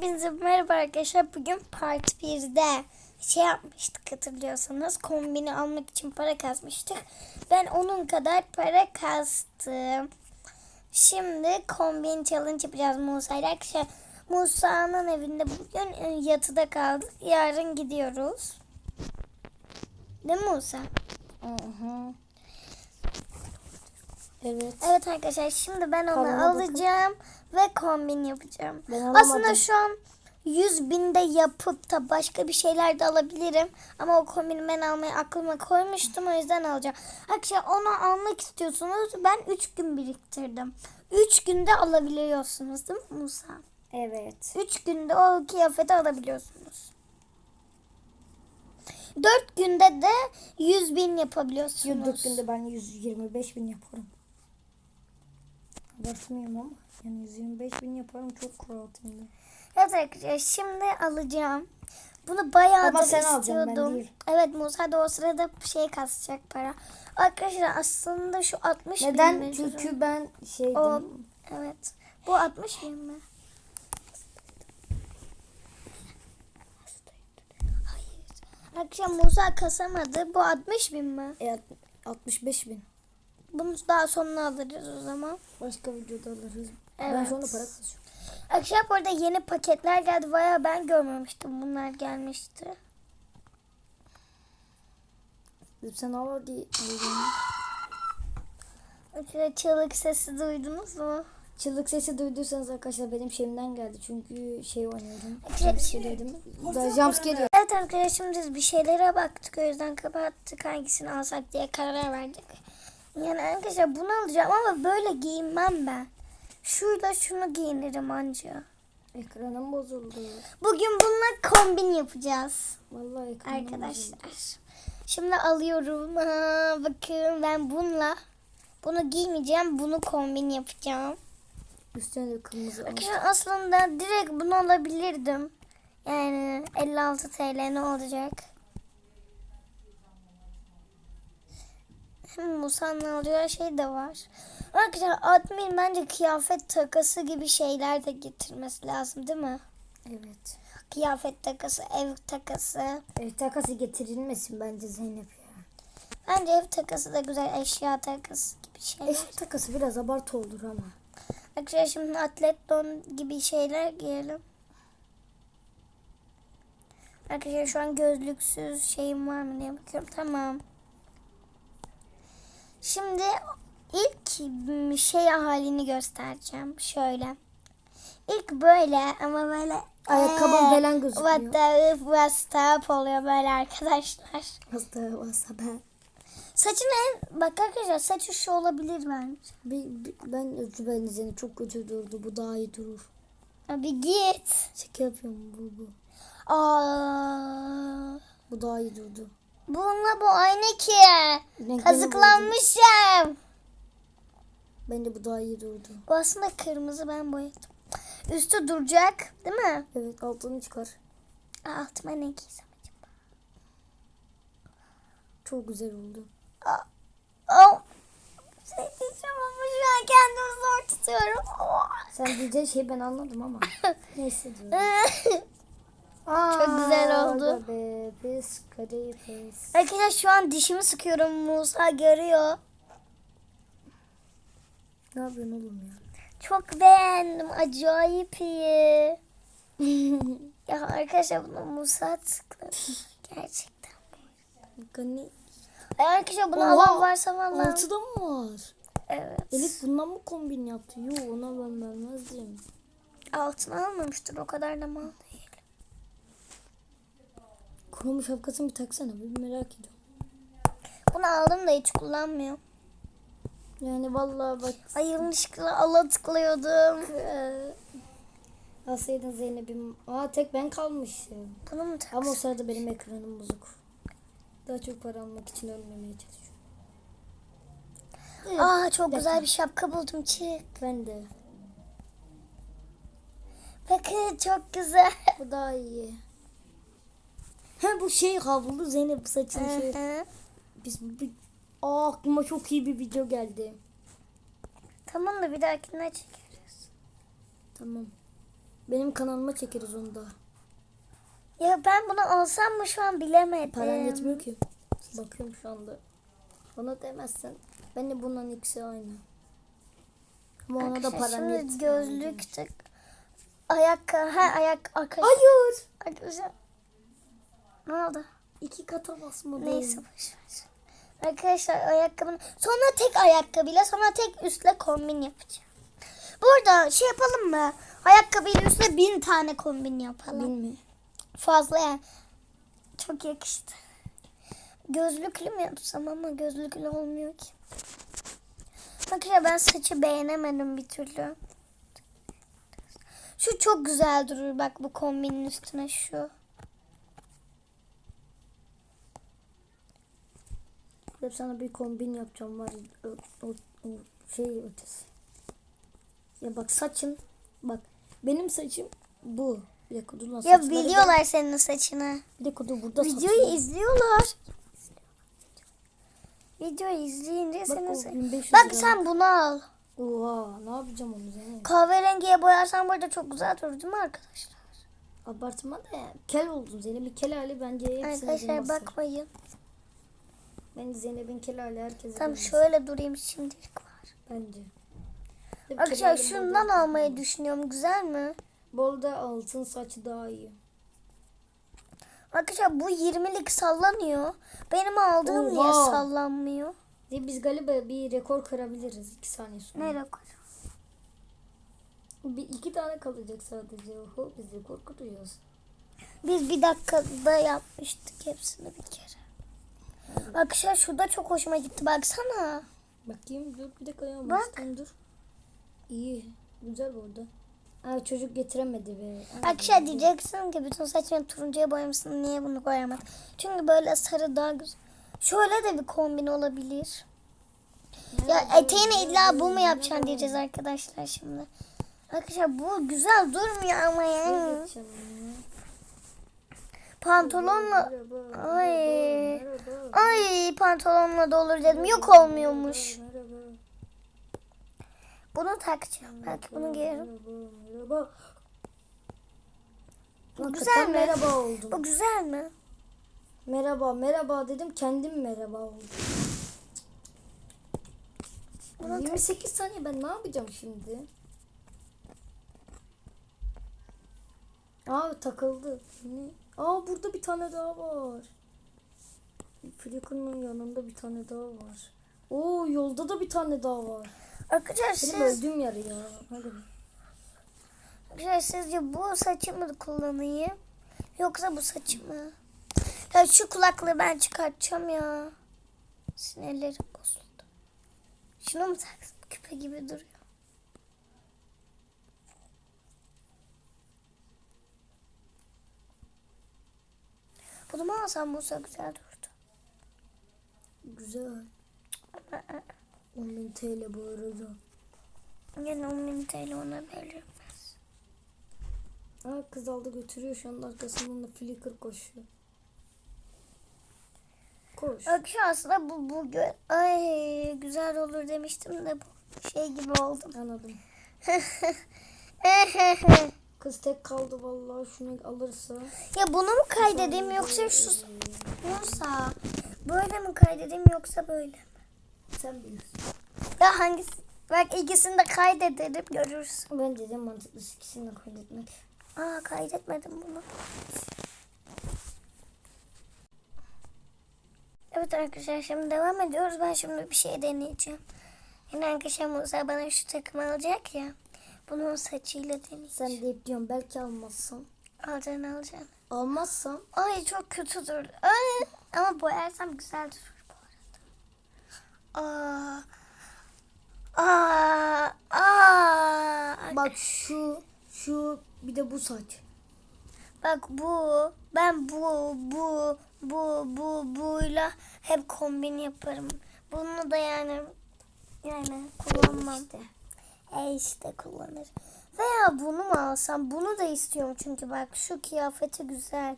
Hepinize merhaba arkadaşlar. Bugün part 1'de şey yapmıştık hatırlıyorsanız. Kombini almak için para kasmıştık. Ben onun kadar para kastım. Şimdi kombin challenge yapacağız Musa ile. Arkadaşlar Musa'nın evinde bugün e, yatıda kaldık. Yarın gidiyoruz. Değil mi Musa? Evet. Evet arkadaşlar şimdi ben onu bakın. alacağım ve kombin yapacağım. Aslında şu an 100 binde yapıp da başka bir şeyler de alabilirim. Ama o kombini ben almayı aklıma koymuştum o yüzden alacağım. Arkadaşlar onu almak istiyorsunuz ben 3 gün biriktirdim. 3 günde alabiliyorsunuz değil mi Musa? Evet. 3 günde o kıyafeti alabiliyorsunuz. 4 günde de 100 bin yapabiliyorsunuz. Yıldık günde ben 125 bin yaparım. Abartmıyorum ama yani 125 bin yaparım çok rahatım ben. Evet arkadaşlar şimdi alacağım. Bunu bayağı Ama sen ben istiyordum. değil. Evet Musa da o sırada şey kasacak para. Arkadaşlar aslında şu 60 bin Neden? Çünkü ben şeydim. O, evet. Bu 60 bin mi? Hayır. Arkadaşlar Musa kasamadı. Bu 60 bin mi? E, 65 bin. Bunu daha sonra alırız o zaman. Başka videoda alırız. Ben Evet. sonra para. Arkadaşlar bu arada yeni paketler geldi. Bayağı ben görmemiştim. Bunlar gelmişti. Sen al hadi. Arkadaşlar çığlık sesi duydunuz mu? Çığlık sesi duyduysanız arkadaşlar benim şeyimden geldi. Çünkü şey oynuyorum. Evet. Jumpscare dedim. Ben jumpscare. Evet arkadaşlar biz bir şeylere baktık. O yüzden kapattık. Hangisini alsak diye karar verdik. Yani arkadaşlar bunu alacağım ama böyle giyinmem ben. Şuyla şunu giyinirim anca. Ekranım bozuldu. Bugün bununla kombin yapacağız. Vallahi ekranım bozuldu. Arkadaşlar. Şimdi alıyorum. Ha, bakın ben bununla bunu giymeyeceğim. Bunu kombin yapacağım. Üstüne de kırmızı. Arkadaşlar aslında direkt bunu alabilirdim. Yani 56 TL ne olacak? Hem Musa'nın alacağı şey de var. Arkadaşlar admin bence kıyafet takası gibi şeyler de getirmesi lazım değil mi? Evet. Kıyafet takası, ev takası. E, takası getirilmesin bence Zeynep ya. Bence ev takası da güzel eşya takası gibi şeyler. Eşya takası biraz abartı olur ama. Arkadaşlar şimdi atlet don gibi şeyler giyelim. Arkadaşlar şu an gözlüksüz şeyim var mı diye bakıyorum. Tamam. Şimdi ilk şey halini göstereceğim. Şöyle. İlk böyle ama böyle Ayakkabım eee, falan gözüküyor. What the what's up oluyor böyle arkadaşlar. Hasta hasta ben. Saçın en bak arkadaşlar saçı şu olabilir bence. Bir, bir- ben dilerim Zeynep çok kötü durdu. Bu daha iyi durur. Abi git. Şaka yapıyorum bu bu. Aa. Bu daha iyi durdu. Bununla bu aynı ki. Renklerini Kazıklanmışım. Bence bu daha iyi durdu. Bu aslında kırmızı ben boyadım. Üstü duracak değil mi? Evet altını çıkar. Aa, Altıma ne giysem acaba? Çok güzel oldu. Aa, aa. Şey diyeceğim ama şu an kendimi zor tutuyorum. Sen diyeceğin şeyi ben anladım ama. Neyse diyorum. Çok güzel oldu. Aa, pis. Arkadaşlar şu an dişimi sıkıyorum. Musa görüyor. Ne yapıyorsun oğlum ya? Çok beğendim. Acayip iyi. Ya arkadaşlar bunu Musa tıkladı. Gerçekten. Hani Ay arkadaşlar bunu Oha, alan varsa vallahi. altıda mı var? Evet. Elif bundan mı kombin yaptı? Yok ona ben vermezdim. Altına almamıştır o kadar da mal değil. Krom şapkasını bir taksana bir merak ediyorum. Bunu aldım da hiç kullanmıyorum. Yani vallahi bak Ay yanlışlıkla ala tıklıyordum. eee, alsaydın Zeynep'im. Aa tek ben kalmışım. Bunu mu tak? Ama o sırada benim ekranım bozuk. Daha çok para almak için ölmemeye çalışıyorum. Aa çok Bir güzel dakika. bir şapka buldum çık. Ben de. Bakın çok güzel. Bu daha iyi. He bu şey havlu Zeynep saçın şey. Biz bir... Aa aklıma çok iyi bir video geldi. tamam da bir dahakine çekeriz. Tamam. Benim kanalıma çekeriz onu da. Ya ben bunu alsam mı şu an bilemedim. Paran yetmiyor ki. Bakıyorum şu anda. Ona demezsen. Ben de bundan ikisi aynı. Ama ona da param yetmiyor. gözlük tık. Ayakkabı. Ha ayak arkadaşlar. Hayır. Arkadaşlar. Ne oldu? İki kata basmadım. Neyse boş ver. Arkadaşlar ayakkabını sonra tek ayakkabıyla sonra tek üstle kombin yapacağım. Burada şey yapalım mı? Ayakkabıyla üstle bin tane kombin yapalım. Bin mi? Fazla yani. Çok yakıştı. Gözlüklü mü yapsam ama gözlüklü olmuyor ki. Arkadaşlar ben saçı beğenemedim bir türlü. Şu çok güzel durur bak bu kombinin üstüne şu. Hep sana bir kombin yapacağım var. O, o, o şey ötesi. Ya bak saçın. Bak benim saçım bu. Bir dakika dur lan Ya saçları da- biliyorlar senin saçını. Bir dakika dur burada Videoyu saçım. izliyorlar. Videoyu izleyince Bak senin o sa- 1500 Bak lira. sen bunu al. Oha ne yapacağım onu Zeynep? Kahverengiye boyarsan burada çok güzel durur değil mi arkadaşlar? Abartma da ya. Kel oldun Zeynep. Bir kel hali bence hepsine Arkadaşlar basar. bakmayın. Ben Zeynep'in kel hali herkese Tam şöyle durayım şimdilik var. Bence. Arkadaşlar şundan almayı düşünüyorum. Güzel mi? Bolda altın saç daha iyi. Arkadaşlar bu 20'lik sallanıyor. Benim aldığım niye Oha. sallanmıyor? Ve biz galiba bir rekor kırabiliriz 2 saniye sonra. Ne rekor? Bir iki tane kalacak sadece. Oho biz rekor kırıyoruz. Biz bir dakikada yapmıştık hepsini bir kere. Arkadaşlar şurada çok hoşuma gitti. Baksana. Bakayım dur bir dakika ya. Bak. baştan dur. İyi. Güzel oldu. Aa, çocuk getiremedi be. Arkadaşlar diyeceksin ki bütün saçını turuncuya boyamışsın. Niye bunu koyamadın? Çünkü böyle sarı daha güzel. Şöyle de bir kombin olabilir. Ya eteğini illa bu mu yapacaksın diyeceğiz arkadaşlar şimdi. Arkadaşlar bu güzel durmuyor ama yani. ya. Pantolonla Ay. merhaba. Ay pantolonla da olur dedim. Yok olmuyormuş. Bunu takacağım. Belki bunu giyerim. Bu güzel mi? Merhaba oldum. Bu güzel mi? Merhaba merhaba dedim kendim merhaba. Bunu 28 saniye ben ne yapacağım şimdi? Aa takıldı. Ne? Aa burada bir tane daha var. Flickr'ın yanında bir tane daha var. Oo yolda da bir tane daha var. Arkadaşlar Benim siz, öldüğüm yer ya. Hadi. arkadaşlar sizce bu saçı mı kullanayım? Yoksa bu saçı mı? Ya şu kulaklığı ben çıkartacağım ya. Sinirlerim bozuldu. Şunu mu taksam? Küpe gibi duruyor. Bunu mu alsam bu güzel dururdu. Güzel. 10.000 TL bu arada. Yine 10 bin TL ona veririm. Aa kız aldı götürüyor şu anda arkasından da Flickr koşuyor. Koş. Öykü aslında bu bu gö- ay güzel olur demiştim de bu şey gibi oldum. Anladım. Kız tek kaldı vallahi şunu alırsa. ya bunu mu kaydedeyim yoksa şu Musa böyle mi kaydedeyim yoksa böyle mi? Sen bilirsin. Ya hangisi? Bak ikisini de kaydederim görürsün. Bence de mantıklısı ikisini de kaydetmek. Aa kaydetmedim bunu. Evet arkadaşlar şimdi devam ediyoruz. Ben şimdi bir şey deneyeceğim. Yine arkadaşlar Musa bana şu takımı alacak ya. Bunun saçıyla deneyeceğim. Sen de hep diyorsun belki almazsam. Alacaksın alacaksın. Almazsam Ay çok kötü durdu. Ay, ama boyarsam güzel durur bu arada. Aa. Aa. Aa. bak şu şu bir de bu saç. Bak bu. Ben bu bu bu bu buyla hep kombin yaparım. Bunu da yani yani kullanmam. İşte. E işte kullanır. Veya bunu mu alsam? Bunu da istiyorum çünkü bak şu kıyafeti güzel.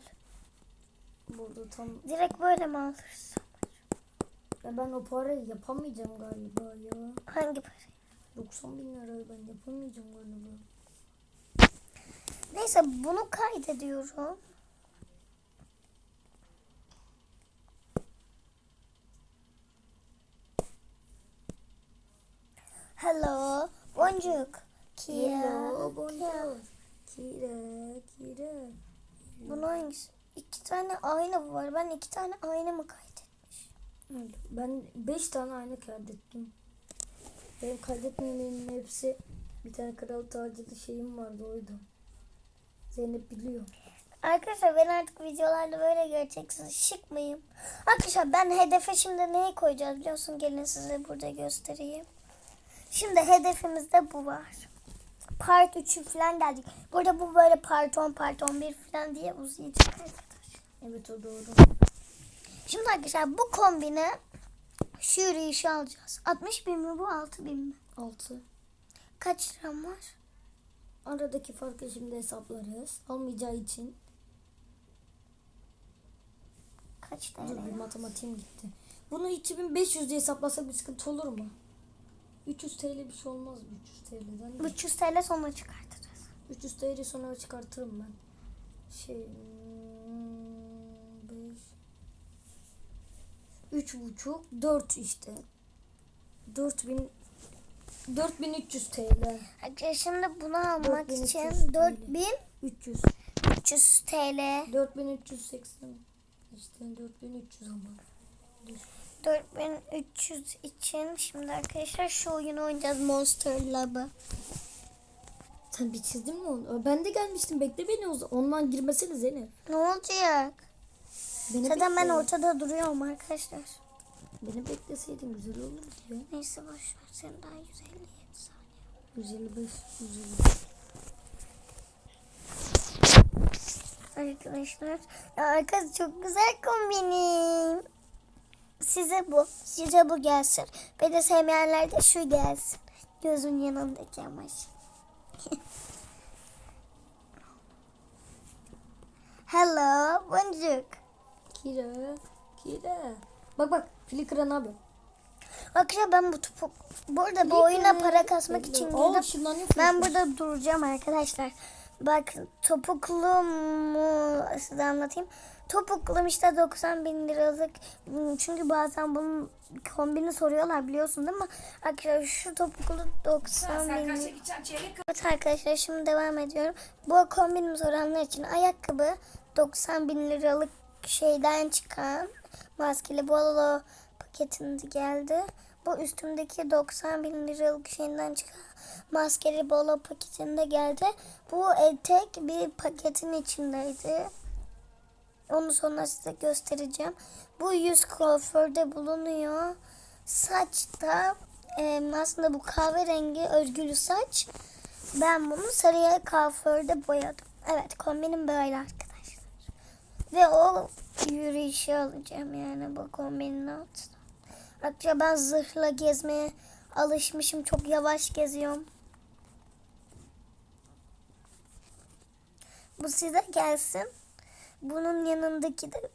Burada tam Direkt böyle mi alırsın? ya ben o parayı yapamayacağım galiba ya. Hangi para? 90 bin lira ben yapamayacağım galiba. Neyse bunu kaydediyorum. Hello, boncuk. Kira. Hello, bonjour. Kira, Kira. Bunun hangisi? İki tane aynı var. Ben iki tane aynı mı kaydetmiş? Ben 5 tane aynı kaydettim. Benim kaydetmemenin hepsi bir tane kral tacılı şeyim vardı oydu. Zeynep biliyor. Arkadaşlar ben artık videolarda böyle göreceksiniz. Şık mıyım? Arkadaşlar ben hedefe şimdi neyi koyacağız biliyor musun? Gelin size burada göstereyim. Şimdi hedefimizde bu var. Part 3'ü falan geldik. Burada bu böyle part 10, part 11 falan diye uzayacak. Evet o doğru. Şimdi arkadaşlar bu kombine şu yürüyüşü alacağız. 60 bin mi bu 6 bin mi? 6. Kaç liram var? Aradaki farkı şimdi hesaplarız. Almayacağı için Kaç dur bir TL? matematiğim gitti. Bunu 2500 diye hesaplasak bir sıkıntı olur mu? 300 TL bir şey olmaz mı 300 TL'den? de? 300 TL sonra çıkartacağız. 300 TL sonra çıkartırım ben. Şey 5 üç buçuk 4 işte. 4000 4300 TL. Arkadaşlar şimdi bunu almak 4300 için TL. 4300 300 TL 4380 işte 4300 ama. 4300 için şimdi arkadaşlar şu oyunu oynayacağız Monster Lab'ı. Sen bitirdin mi onu? Ben de gelmiştim. Bekle beni o zaman. Ondan girmesene Zeynep. Ne olacak? Beni Zaten ben bekle. ortada duruyorum arkadaşlar. Beni bekleseydin güzel olurdu ya. Neyse boş ver sen daha 157 saniye. 155, 150. Arkadaşlar ya arkadaş çok güzel kombinim. Size bu. Size bu gelsin. De sevmeyenler de şu gelsin. Gözün yanındaki amaç. Hello boncuk. Kira, Kira. Bak bak Flickr'a ne yapıyor? Arkadaşlar ben bu topuk burada bu oyuna para kasmak için girdim. Ben burada duracağım arkadaşlar. Bak topuklu mu size anlatayım. Topuklum işte 90 bin liralık. Hmm, Çünkü bazen bunun kombini soruyorlar biliyorsun değil mi? Arkadaşlar şu topuklu 90 bin lira. Evet arkadaşlar şimdi devam ediyorum. Bu kombinimi soranlar için ayakkabı 90 bin liralık şeyden çıkan maskeli bolo paketinde geldi. Bu üstümdeki 90 bin liralık şeyden çıkan maskeli bolo paketinde geldi. Bu etek bir paketin içindeydi. Onu sonra size göstereceğim. Bu yüz kuaförde bulunuyor. Saçta e, aslında bu kahverengi örgülü saç. Ben bunu sarıya kuaförde boyadım. Evet kombinim böyle arkadaşlar. Ve o yürüyüşü alacağım yani bu kombinin altına. Ayrıca ben zırhla gezmeye alışmışım. Çok yavaş geziyorum. Bu size gelsin. Bunun yanındaki de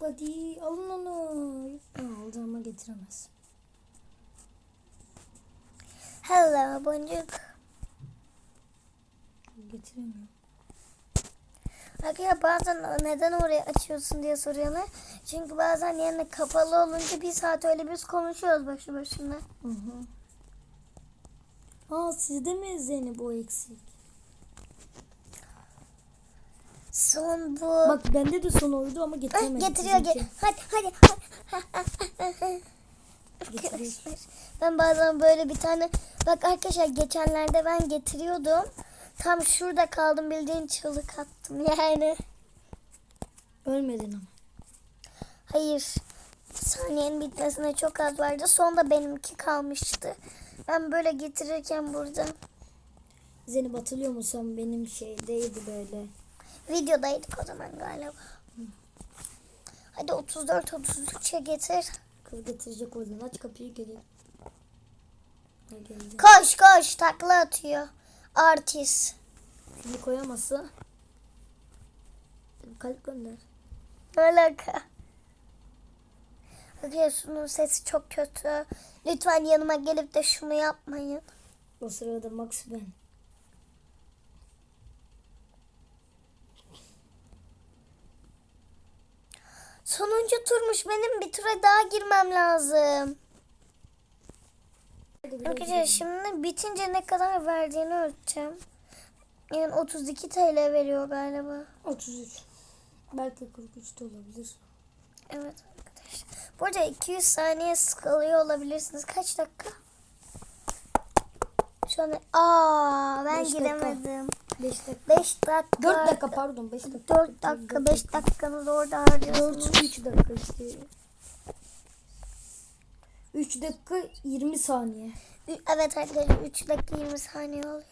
Hadi alın onu. Aa, aldı ama getiremez. hello boncuk. Getiremiyor. Arkadaşlar bazen neden oraya açıyorsun diye soruyorlar. Çünkü bazen yerine kapalı olunca bir saat öyle biz konuşuyoruz başı başına. Hı hı. Aa sizde mi Zeynep o eksik? Son bu. Bak bende de son oydu ama getiremedim. getiriyor get. Hadi hadi. Arkadaşlar ben bazen böyle bir tane bak arkadaşlar geçenlerde ben getiriyordum. Tam şurada kaldım bildiğin çığlık attım yani. Ölmedin ama. Hayır. Saniyenin bitmesine çok az vardı. Sonda benimki kalmıştı. Ben böyle getirirken burada Zeynep hatırlıyor musun benim şeydeydi böyle. Videodaydık o zaman galiba. Hadi 34 33'e getir. Kız getirecek o yüzden aç kapıyı geldi. Koş koş takla atıyor. Artist. Şimdi koyamazsa kalp gönder. Alaka? Şunun sesi çok kötü. Lütfen yanıma gelip de şunu yapmayın. O sırada Max ben. Sonuncu turmuş benim bir tura daha girmem lazım. Arkadaşlar şimdi bitince ne kadar verdiğini ölçeceğim. Yani 32 TL veriyor galiba. 33. Belki 43 de olabilir. Evet arkadaşlar. Bu arada 200 saniye sıkılıyor olabilirsiniz. Kaç dakika? Şu an aa ben Beş dakika. Giremedim. 5 dakika. 5 dakika. 4 dakika pardon 5 dakika. 4 dakika 5 dakikanızı orada harcıyorsunuz. 4 3 dakika işte. 3 dakika 20 saniye. Evet arkadaşlar 3 dakika 20 saniye oluyor.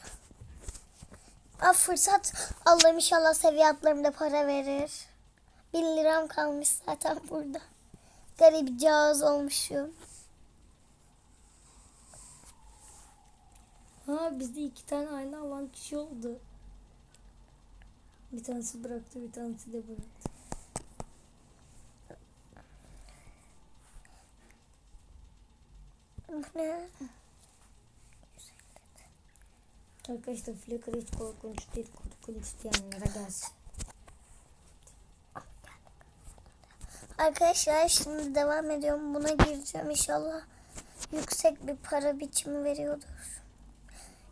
Aa, fırsat. Allah'ım inşallah seviye atlarımda para verir. 1000 liram kalmış zaten burada. Garip cağız olmuşum. Ha bizde iki tane aynı alan kişi oldu. Bir tanesi bıraktı bir tanesi de bıraktı. Bu ne? Arkadaşlar Flickr hiç korkunç değil. Korkunç diyenlere gelsin. Arkadaşlar şimdi devam ediyorum. Buna gireceğim inşallah. Yüksek bir para biçimi veriyordur.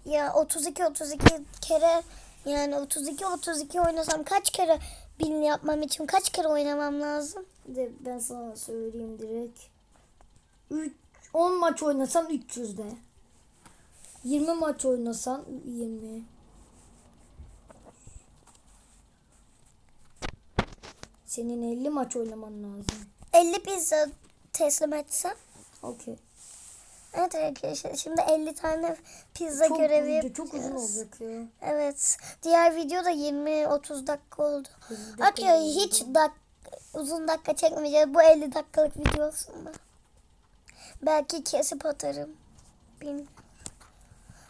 Ya 32 32 kere yani 32 32 oynasam kaç kere bin yapmam için kaç kere oynamam lazım? De ben sana söyleyeyim direkt. 3 10 maç oynasan 300 de. 20 maç oynasan 20. Senin 50 maç oynaman lazım. 50 pizza teslim etsem. Okey. Evet arkadaşlar şimdi 50 tane pizza Çok, görevi uzun- çok uzun yapacağız. olacak ya. Evet. Diğer videoda 20-30 dakika oldu. 50 dakika Arkadaşlar hiç dak uzun dakika çekmeyeceğiz. Bu 50 dakikalık video olsun mu? Belki kesip atarım. Bilmiyorum.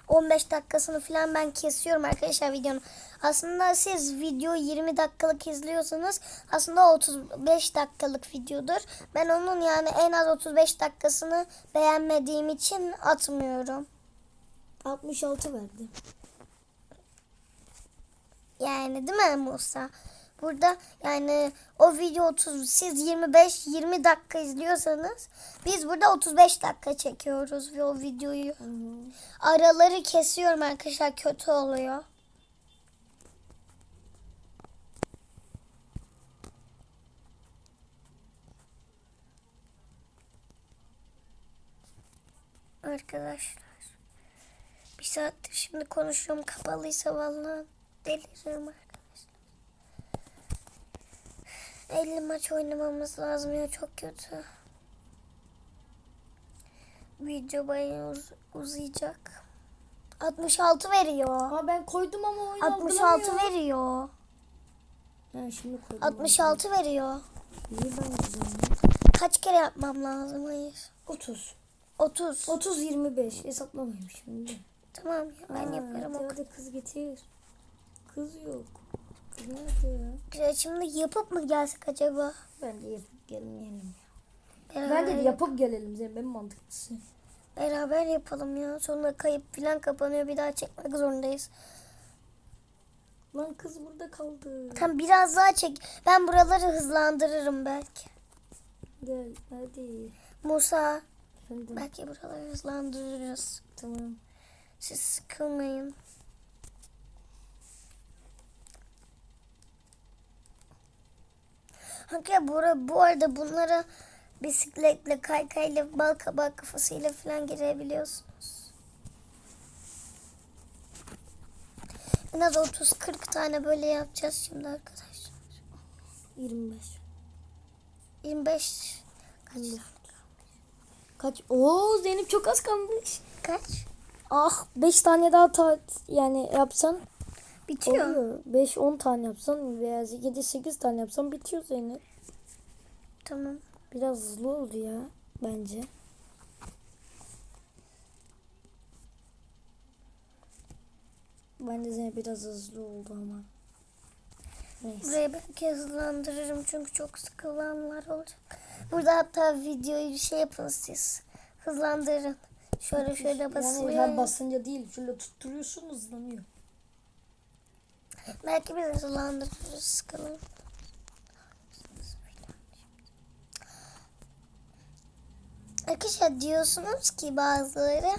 15 dakikasını falan ben kesiyorum arkadaşlar videonun. Aslında siz video 20 dakikalık izliyorsanız aslında o 35 dakikalık videodur. Ben onun yani en az 35 dakikasını beğenmediğim için atmıyorum. 66 verdi. Yani değil mi Musa? Burada yani o video 30 siz 25 20 dakika izliyorsanız biz burada 35 dakika çekiyoruz ve o videoyu. Hı hı. Araları kesiyorum arkadaşlar kötü oluyor. Arkadaşlar. Bir saattir şimdi konuşuyorum kapalıysa vallahi deliririm arkadaşlar. 50 maç oynamamız lazım ya çok kötü. Video bayağı uz- uzayacak. 66 veriyor. Aa ben koydum ama oyun 66 algılamıyor. veriyor. Ha şimdi koydum. 66 veriyor. İyi ben. Kaç kere yapmam lazım? Hayır. 30. 30. 30 25 hesaplamayayım şimdi. Tamam ya ben Aa, yaparım hadi, kız getir. Kız yok. Kız nerede ya? kadar. Şimdi yapıp mı gelsek acaba? Bence yapıp gelmeyelim. Beraber, Bence de yapıp gelelim Zeynep en mantıklısı. beraber yapalım ya. Sonra kayıp falan kapanıyor. Bir daha çekmek zorundayız. Lan kız burada kaldı. Tam biraz daha çek. Ben buraları hızlandırırım belki. Gel hadi. Musa Efendim belki buraları hızlandırırız. tamam. Siz sıkılmayın. Hakikaten bu, bu arada bunlara bisikletle, kaykayla, bal kabağı kafasıyla falan girebiliyorsunuz. En az 30-40 tane böyle yapacağız şimdi arkadaşlar. 25. 25 kaç? Kaç? Oo Zeynep çok az kalmış. Kaç? Ah 5 tane daha ta yani yapsan Bitiyor. oluyor. 5 10 tane yapsan veya 7 8 tane yapsan bitiyor Zeynep. Tamam. Biraz hızlı oldu ya bence. Bence Zeynep biraz hızlı oldu ama. Neyse. Burayı belki hızlandırırım çünkü çok sıkılanlar olacak. Burada hatta videoyu şey yapın siz. Hızlandırın. Şöyle şöyle basıyor. Yani her basınca değil. Şöyle tutturuyorsun hızlanıyor. Belki biz hızlandırırız sıkılın. Arkadaşlar diyorsunuz ki bazıları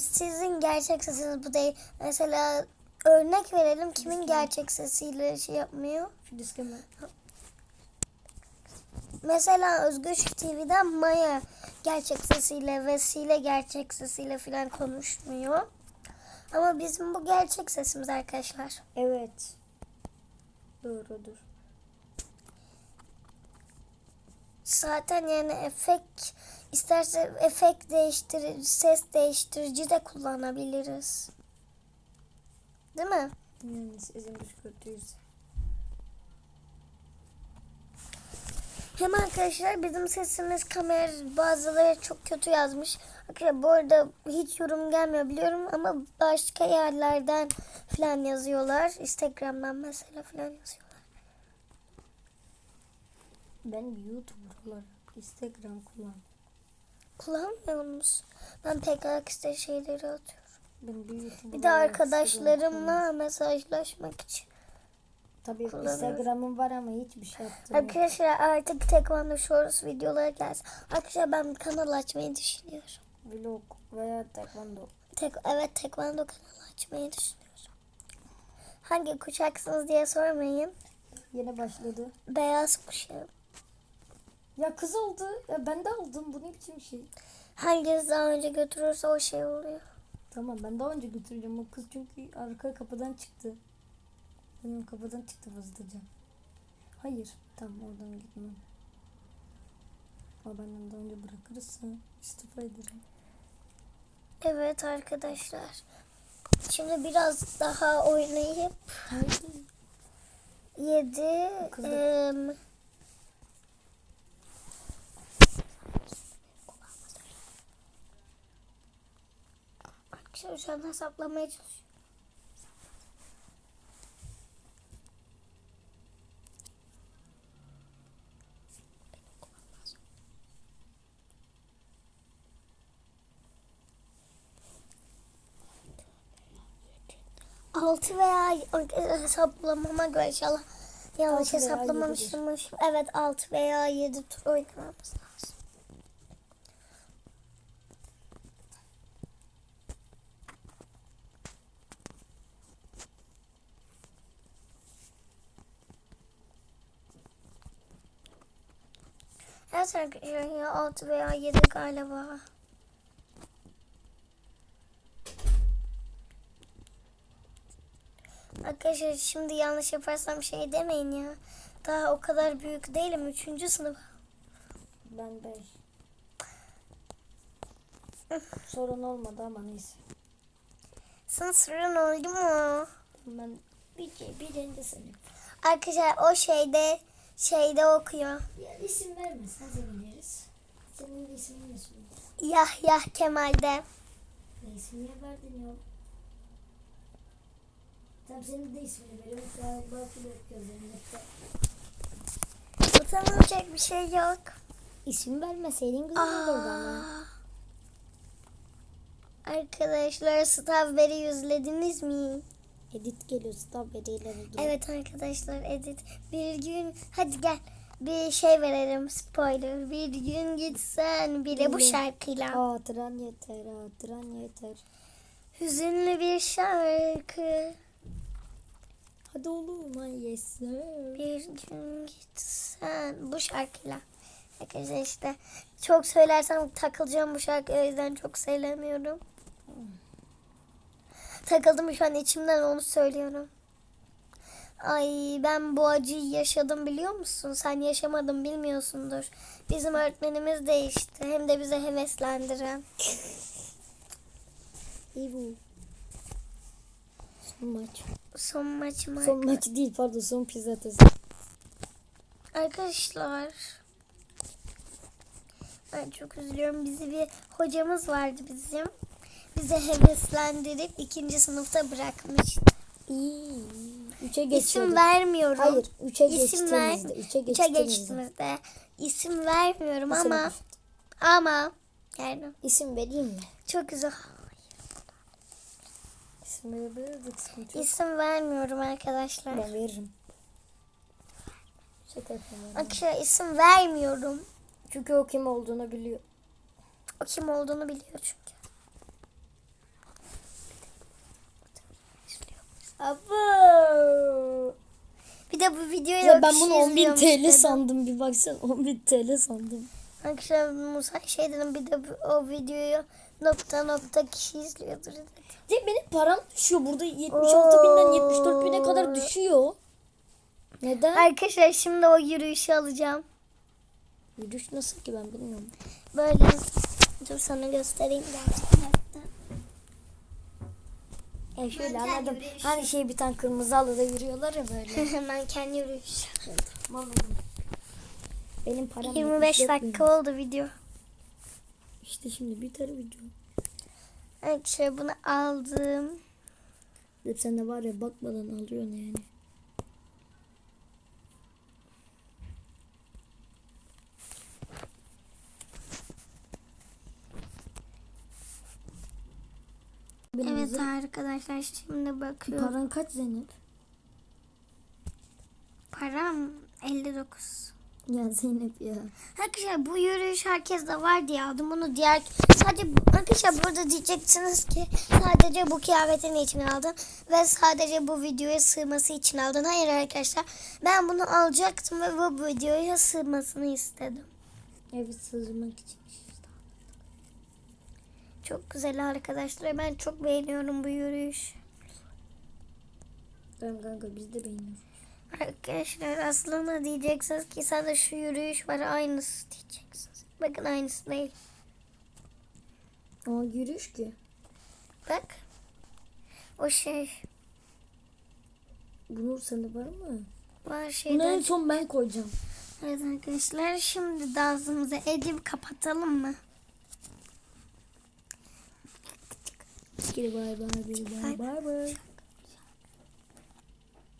sizin gerçek sesiniz bu değil. Mesela örnek verelim kimin gerçek sesiyle şey yapmıyor. Kemal. Mesela Özgür TV'den Maya gerçek sesiyle Vesile gerçek sesiyle falan konuşmuyor. Ama bizim bu gerçek sesimiz arkadaşlar. Evet. Doğrudur. Zaten yani efekt isterse efekt değiştirici, ses değiştirici de kullanabiliriz. Değil mi? Yani sesimiz kötüyüz. Hem arkadaşlar bizim sesimiz kamera bazıları çok kötü yazmış. Arkadaşlar bu arada hiç yorum gelmiyor biliyorum ama başka yerlerden falan yazıyorlar. Instagram'dan mesela falan yazıyorlar. Ben YouTuber olarak Instagram kullan. Kullanmıyor musunuz? Ben pek aksi şeyleri atıyorum. Bir de arkadaşlarımla mesajlaşmak için. Tabii. Instagram'ım var ama hiçbir şey yaptırmıyorum. Arkadaşlar artık Tekvando Shorts videoları gelsin. Arkadaşlar ben bir kanal açmayı düşünüyorum. Vlog veya taekwondo. Tek, evet Tekvando kanalı açmayı düşünüyorum. Hangi kuşaksınız diye sormayın. Yeni başladı. Beyaz kuşağım. Ya kız oldu. Ya ben de aldım. Bu ne biçim şey? Hanginiz daha önce götürürse o şey oluyor. Tamam ben daha önce götüreceğim. O kız çünkü arka kapıdan çıktı. Benim kapıdan çıktı hızlıca. Hayır. Tamam oradan gitmem. Ama benden daha önce bırakırsa istifa ederim. Evet arkadaşlar. Şimdi biraz daha oynayıp Haydi. 7 Kız Arkadaşlar şu an hesaplamaya çalışıyorum. Altı veya hesaplamama göre inşallah yanlış Altı hesaplamamışım. Evet 6 veya 7 tur oynamamız lazım. Evet arkadaşlar ya 6 veya 7 galiba. Arkadaşlar şimdi yanlış yaparsam şey demeyin ya. Daha o kadar büyük değilim. Üçüncü sınıf. Ben 5. Sorun olmadı ama neyse. Sana sorun oldu mu? Ben bir, birinci sınıf. Arkadaşlar o şeyde şeyde okuyor. Ya isim vermesen seviniriz. Senin de ismin ne söyle? Yahya Kemal'de. Ne isim niye verdin ya? Tamam senin de ismini veriyorum. Şu an belki de. Utanılacak bir şey yok. İsim vermeseydin güzel olurdu ama. Arkadaşlar Strawberry yüzlediniz mi? Edit geliyor strawberry'leri geliyor. Evet arkadaşlar edit. Bir gün hadi gel bir şey verelim spoiler. Bir gün gitsen bile bu şarkıyla. Hatıran yeter, hatıran yeter. Hüzünlü bir şarkı. Hadi oğlum ay yes. Bir gün gitsen bu şarkıyla. Arkadaşlar işte çok söylersem takılacağım bu şarkıyı o yüzden çok söylemiyorum. Takıldım şu an içimden onu söylüyorum. Ay ben bu acıyı yaşadım biliyor musun? Sen yaşamadın bilmiyorsundur. Bizim öğretmenimiz değişti. Hem de bize heveslendiren. İyi bu. Son maç. Son maçım Son arka- maç değil pardon son pizzatası. Arkadaşlar. Ben çok üzülüyorum. Bizi bir hocamız vardı bizim. Bize heveslendirip ikinci sınıfta bırakmıştı. İyi. Üçe İsim geçiyorduk. vermiyorum. Hayır üçe İsim ver. geçtiğimizde. Üçe Üçe geçtiğimizde. geçtiğimizde. İsim vermiyorum İsim ama ver. ama yani İsim vereyim mi? çok güzel. İsim verebilirdik. İsim vermiyorum arkadaşlar. Ben veririm. Şaka yapıyorum. Arkadaşlar isim vermiyorum. Çünkü o kim olduğunu biliyor. O kim olduğunu biliyor çünkü. Abo. Bir de bu videoyu Ya ben bunu 10.000 izliyormuş TL sandım bir baksana 10.000 TL sandım. Arkadaşlar Musa şey dedim bir de bu- o videoyu nokta nokta kişi izliyordur dedim. Cem benim param düşüyor burada 76 binden 74 bine kadar düşüyor. Neden? Arkadaşlar şimdi o yürüyüşü alacağım. Yürüyüş nasıl ki ben bilmiyorum. Böyle dur sana göstereyim gerçekten. Ya şöyle Manken anladım. yürüyüşü. Hani şey bir tane kırmızı halıda yürüyorlar ya böyle. Hemen kendi yürüyüş. Anladım. Benim param 25 74 bin. dakika oldu video. İşte şimdi tane video. Arkadaşlar bunu aldım. Hep sen de var ya bakmadan alıyorsun yani. Evet arkadaşlar şimdi bakıyorum. Paran kaç Zeynep? Param 59. Ya Zeynep ya. Arkadaşlar bu yürüyüş herkes de var diye aldım. Bunu diğer sadece arkadaşlar burada diyeceksiniz ki sadece bu kıyafetin için aldın ve sadece bu videoya sığması için aldın. Hayır arkadaşlar ben bunu alacaktım ve bu videoya sığmasını istedim. Evet sığdırmak için. Çok güzel arkadaşlar. Ben çok beğeniyorum bu yürüyüş. Tamam kanka biz de beğeniyoruz. Arkadaşlar aslında diyeceksiniz ki sadece şu yürüyüş var aynısı diyeceksiniz. Bakın aynısı değil. Ama yürüyüş ki. Bak. O şey Bunun sende var mı? var Bunu en şeyden. son ben koyacağım. Evet arkadaşlar şimdi dansımızı edip kapatalım mı? Geri bay bay bir bay bay bay.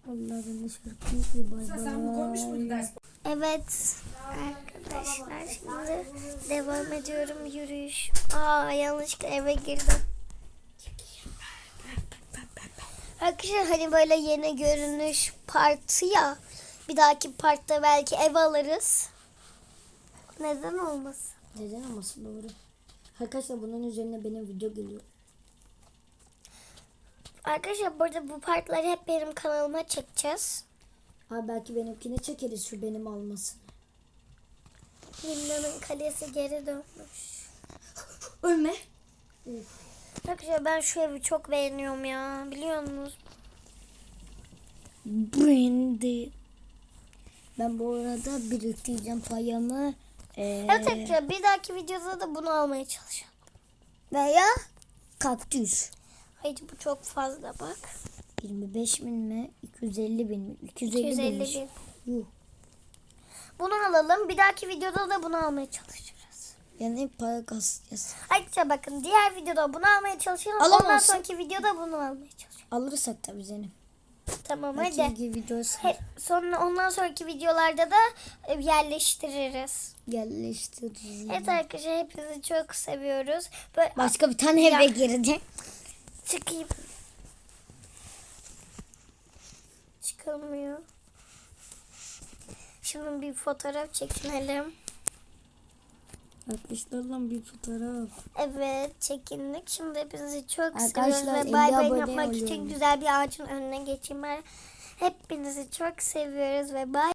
Allah ben de şarkıyı bir bay bay. Sen bu koymuş muydun ders? Evet arkadaşlar şimdi devam ediyorum yürüyüş. Aa yanlışlıkla eve girdim. Arkadaşlar hani böyle yeni görünüş partı ya. Bir dahaki partta belki ev alırız. Neden olmasın? Neden olmasın doğru. Arkadaşlar bunun üzerine benim video geliyor. Arkadaşlar burada bu partları hep benim kanalıma çekeceğiz. Ha belki benimkini çekeriz şu benim almasını. Linna'nın kalesi geri dönmüş. Ölme. Arkadaşlar ben şu evi çok beğeniyorum ya. Biliyor musunuz? Brandy. Ben bu arada biriktireceğim payamı. Ee, Evet arkadaşlar bir dahaki videoda da bunu almaya çalışalım. veya kaktüs. Hayır bu çok fazla bak. 25 bin mi? 250 bin mi? 250, 250 binmiş. bin. Yuh. Bunu alalım. Bir dahaki videoda da bunu almaya çalışacağız. Yani para kasacağız. Arkadaşlar bakın diğer videoda bunu almaya çalışalım. Ondan Alamazsın. sonraki videoda bunu almaya çalışalım. Alırsak tabii Zeynep. Tamam Belki hadi. videosu Hep sonra ondan sonraki videolarda da e, yerleştiririz. yerleştiririz. Evet arkadaşlar hepinizi çok seviyoruz. Böyle Başka bir tane eve gireceğim. Çıkayım. Çıkamıyor. Şimdi bir fotoğraf çekinelim. Arkadaşlarla bir fotoğraf. Evet çekindik. Şimdi hepinizi çok seviyoruz ve 50 bay bay yapmak için güzel bir ağacın önüne geçeyim ben. Hepinizi çok seviyoruz ve bay